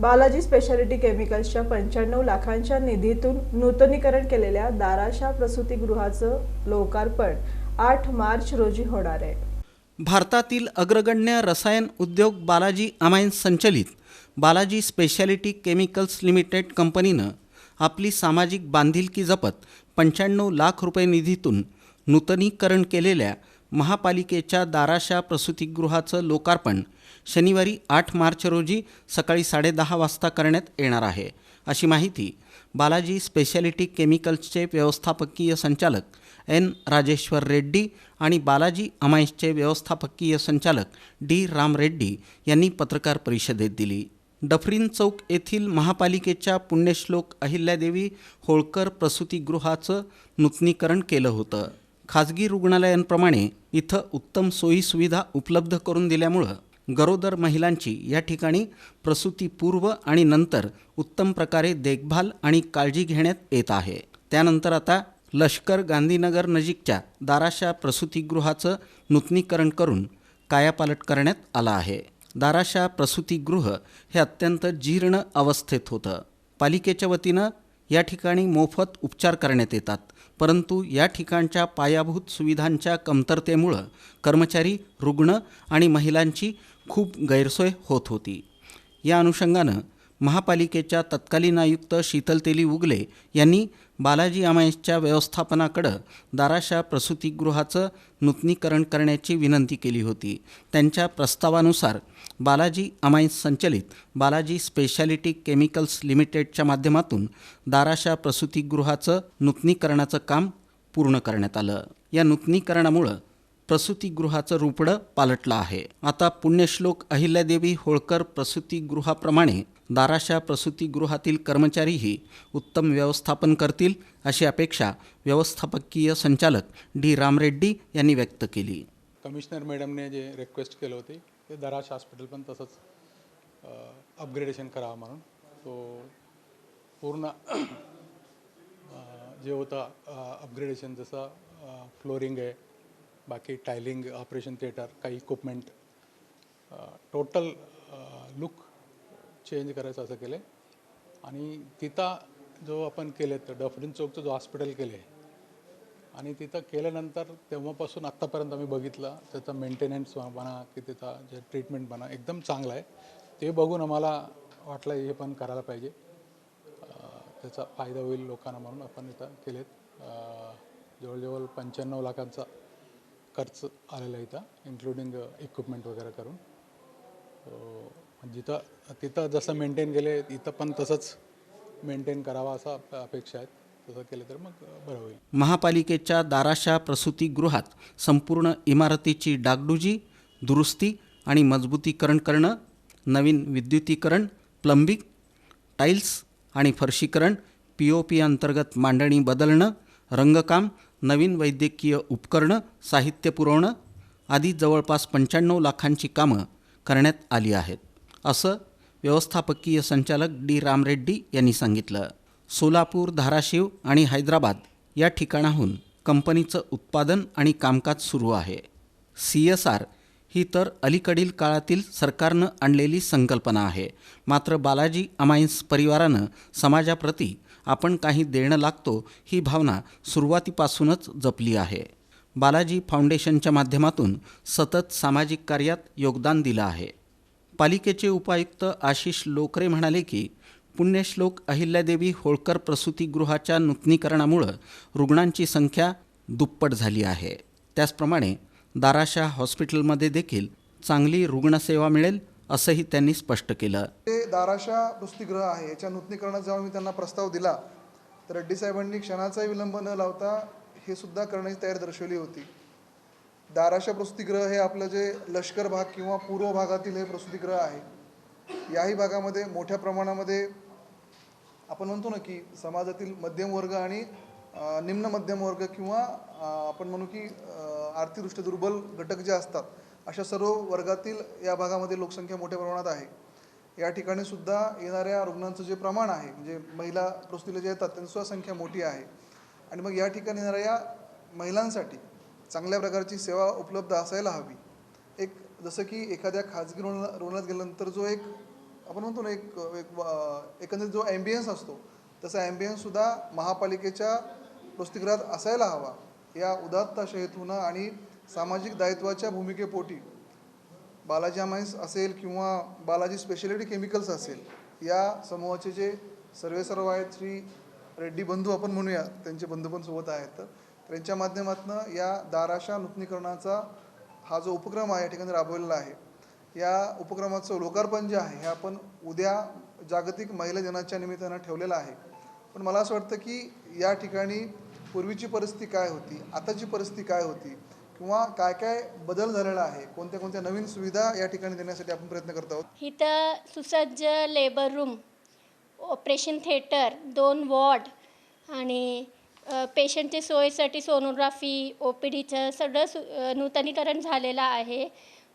Balaji speciality केमिकल्सच्या पंच्याण्णव लाखांच्या निधीतून नूतनीकरण केलेल्या दाराशा प्रसूतीगृहाचं लोकार्पण आठ मार्च रोजी होणार आहे. भारतातील अग्रगण्य रसायन उद्योग बालाजी अमायन्स संचलित बालाजी स्पेशालिटी केमिकल्स लिमिटेड कंपनीनं आपली सामाजिक बांधिलकी जपत पंच्याण्णव लाख रुपये निधीतून नूतनीकरण केलेल्या महापालिकेच्या दाराशा प्रसूतीगृहाचं लोकार्पण शनिवारी आठ मार्च रोजी सकाळी साडेदहा वाजता करण्यात येणार आहे. अशी माहिती बालाजी स्पेशालिटी केमिकल्सचे व्यवस्थापकीय संचालक एन. राजेश्वर रेड्डी आणि बालाजी अमाईशचे व्यवस्थापकीय संचालक डी. राम रेड्डी यांनी पत्रकार परिषदेत दिली. डफरीन चौक येथील महापालिकेच्या पुण्यश्लोक अहिल्यादेवी होळकर प्रसूतीगृहाचं नूतनीकरण केलं होतं. खाजगी रुग्णालयांप्रमाणे इथं उत्तम सोयीसुविधा उपलब्ध करून दिल्यामुळं गरोदर महिलांची या ठिकाणी प्रसूतीपूर्व आणि नंतर उत्तम प्रकारे देखभाल आणि काळजी घेण्यात येत आहे. त्यानंतर आता लष्कर गांधीनगर नजीकच्या दाराशा प्रसूतीगृहाचं नूतनीकरण करून कायापालट करण्यात आला आहे. दाराशा प्रसूतीगृह हे अत्यंत जीर्ण अवस्थेत होतं. पालिकेच्या वतीनं या ठिकाणी मोफत उपचार करण्यात येतात. परंतु या ठिकाणच्या पायाभूत सुविधांच्या कमतरतेमुळं कर्मचारी रुग्ण आणि महिलांची खूप गैरसोय होत होती. या अनुषंगानं महापालिकेच्या तत्कालीन आयुक्त शीतल तेली उगले यांनी बालाजी अमायसच्या व्यवस्थापनाकडं दाराशा प्रसूतीगृहाचं नूतनीकरण करण्याची विनंती केली होती. त्यांच्या प्रस्तावानुसार बालाजी अमायन्स संचलित बालाजी स्पेशालिटी केमिकल्स लिमिटेडच्या माध्यमातून दाराशा प्रसूतीगृहाचं नूतनीकरणाचं काम पूर्ण करण्यात आलं. या नूतनीकरणामुळं प्रसूतीगृहाचं रुपडं पालटलं आहे. आता पुण्यश्लोक अहिल्यादेवी होळकर प्रसूतीगृहाप्रमाणे दाराशा प्रसूतीगृहातील कर्मचारीही उत्तम व्यवस्थापन करतील अशी अपेक्षा व्यवस्थापकीय संचालक डी. रामरेड्डी यांनी व्यक्त केली. कमिशनर मॅडमने जे रिक्वेस्ट केलं होते ते दराश हॉस्पिटल पण तसंच अपग्रेडेशन करावं म्हणून. तो पूर्ण जे होतं अपग्रेडेशन जसं फ्लोरिंग आहे बाकी टायलिंग ऑपरेशन थिएटर काही इक्विपमेंट टोटल लुक चेंज करायचं असं केलं आणि तिथं जो आपण केले तर डफरीन चौकचं जो हॉस्पिटल केले आणि तिथं केल्यानंतर तेव्हापासून आत्तापर्यंत आम्ही बघितलं त्याचा मेंटेनन्स म्हणा की तिथं जे ट्रीटमेंट म्हणा एकदम चांगलं आहे. ते बघून आम्हाला वाटलं हे पण करायला पाहिजे. त्याचा फायदा होईल लोकांना म्हणून आपण इथं केलेत. जवळजवळ पंच्याण्णव लाखांचा खर्च आलेला आहे इथं इन्क्लुडिंग इक्विपमेंट uh, वगैरे करून. जिथं म्हणजे तिथं जसं मेंटेन केले इथं पण तसंच मेंटेन करावा असा अपेक्षा आहेत. तसं केलं तर मग बरं होईल. महापालिकेच्या दाराशा प्रसूतीगृहात संपूर्ण इमारतीची डागडुजी दुरुस्ती आणि मजबूतीकरण करणं नवीन विद्युतीकरण प्लंबिंग टाईल्स आणि फरशीकरण पी ओ पी अंतर्गत मांडणी बदलणं रंगकाम नवीन वैद्यकीय उपकरणं साहित्य पुरवणं आदी जवळपास पंच्याण्णव लाखांची कामं करण्यात आली आहेत असं व्यवस्थापकीय संचालक डी. रामरेड्डी यांनी सांगितलं. सोलापूर धाराशिव आणि हैदराबाद या ठिकाणाहून कंपनीचं उत्पादन आणि कामकाज सुरू आहे. सी एस आर ही तर अलीकडील काळातील सरकारनं आणलेली संकल्पना आहे. मात्र बालाजी अमायन्स परिवारानं समाजाप्रती आपण काही देणं लागतो ही भावना सुरुवातीपासूनच जपली आहे. बालाजी फाउंडेशनच्या माध्यमातून सतत सामाजिक कार्यात योगदान दिलं आहे. पालिकेचे उपायुक्त आशिष लोकरे म्हणाले की पुण्यश्लोक अहिल्यादेवी होळकर प्रसूतीगृहाच्या नूतनीकरणामुळं रुग्णांची संख्या दुप्पट झाली आहे. त्याचप्रमाणे दाराशा हॉस्पिटलमध्ये देखील चांगली रुग्णसेवा मिळेल असंही त्यांनी स्पष्ट केलं. ते दाराशा वसतिगृह आहे. याच्या नूतनीकरणात जेव्हा मी त्यांना प्रस्ताव दिला तर रेड्डी साहेबांनी क्षणाचाही विलंब न लावता हे सुद्धा करण्याची तयारी दर्शवली होती. दाराशा प्रसूतिगृह हे आपलं जे लष्कर भाग किंवा पूर्व भागातील हे प्रसूतिगृह आहे याही भागामध्ये मोठ्या प्रमाणामध्ये आपण म्हणतो ना की समाजातील मध्यम वर्ग आणि निम्न मध्यम वर्ग किंवा आपण म्हणू की आर्थिकदृष्ट्या दुर्बल घटक जे असतात अशा सर्व वर्गातील या भागामध्ये लोकसंख्या मोठ्या प्रमाणात आहे. या ठिकाणी सुद्धा येणाऱ्या रुग्णांचं जे प्रमाण आहे म्हणजे महिला प्रसूतीला जे येतात त्यांची संख्या मोठी आहे. आणि मग या ठिकाणी येणाऱ्या या महिलांसाठी चांगल्या प्रकारची सेवा उपलब्ध असायला हवी. एक जसं की एखाद्या खाजगी रुग्ण रुग्णालयात गेल्यानंतर जो एक आपण म्हणतो ना एक एकंदरीत जो ॲम्बियन्स असतो तसा ॲम्बियन्ससुद्धा महापालिकेच्या प्रसूतिगृहात असायला हवा. या उदात्त हेतूनं आणि सामाजिक दायित्वाच्या भूमिकेपोटी बालाजी अमाईन्स असेल किंवा बालाजी स्पेशालिटी केमिकल्स असेल या समूहाचे जे सर्वे सर्व आहेत श्री रेड्डी बंधू आपण म्हणूया त्यांचे बंधू पण सोबत आहेत. तर यांच्या माध्यमातून या दाराशा नूतनीकरणाचा हा जो उपक्रम आहे या ठिकाणी राबवलेला आहे. या उपक्रमाचं लोकार्पण जे आहे हे आपण उद्या जागतिक महिला दिनाच्या निमित्तानं ठेवलेलं आहे. पण मला असं वाटतं की या ठिकाणी पूर्वीची परिस्थिती काय होती? आताची परिस्थिती काय होती? किंवा काय काय बदल झालेला आहे? कोणत्या कोणत्या नवीन सुविधा या ठिकाणी देण्यासाठी आपण प्रयत्न करत आहोत? इथं सुसज्ज लेबर रूम ऑपरेशन थिएटर दोन वॉर्ड आणि पेशंटच्या पेशंटची सोयीसाठी सोनोग्राफी ओ पी डीचं सगळं सु नूतनीकरण झालेलं आहे.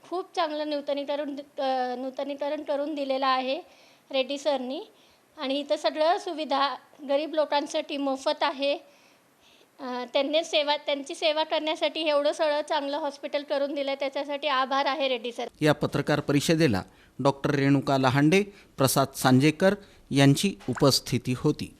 खूप चांगलं नूतनीकरण नूतनीकरण करून दिलेलं आहे रेड्डी सरनी. आणि इथं सगळं सुविधा गरीब लोकांसाठी मोफत आहे. त्यांनी सेवा त्यांची सेवा करण्यासाठी एवढं सगळं चांगलं हॉस्पिटल करून दिलं त्याच्यासाठी आभार आहे रेड्डी सर. या पत्रकार परिषदेला डॉक्टर रेणुका लहांडे प्रसाद सांजेकर यांची उपस्थिती होती.